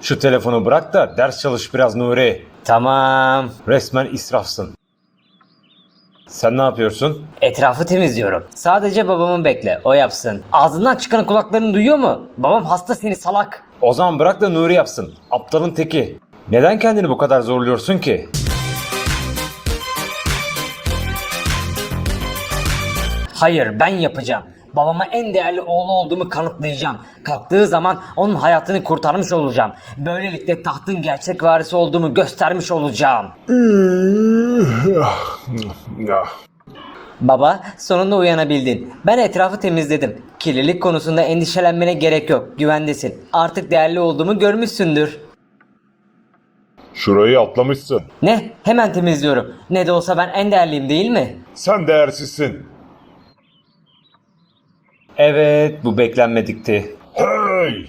Şu telefonu bırak da ders çalış biraz Nuri. Tamam. Resmen israfsın. Sen ne yapıyorsun? Etrafı temizliyorum. Sadece babamı bekle. O yapsın. Ağzından çıkan kulaklarını duyuyor mu? Babam hasta seni salak. O zaman bırak da Nuri yapsın. Aptalın teki. Neden kendini bu kadar zorluyorsun ki? Hayır ben yapacağım. Babama en değerli oğlu olduğumu kanıtlayacağım. Kalktığı zaman onun hayatını kurtarmış olacağım. Böylelikle tahtın gerçek varisi olduğumu göstermiş olacağım. Baba sonunda uyanabildin. Ben etrafı temizledim. Kirlilik konusunda endişelenmene gerek yok. Güvendesin. Artık değerli olduğumu görmüşsündür. Şurayı atlamışsın. Ne? Hemen temizliyorum. Ne de olsa ben en değerliyim değil mi? Sen değersizsin. Evet bu beklenmedikti. Hey!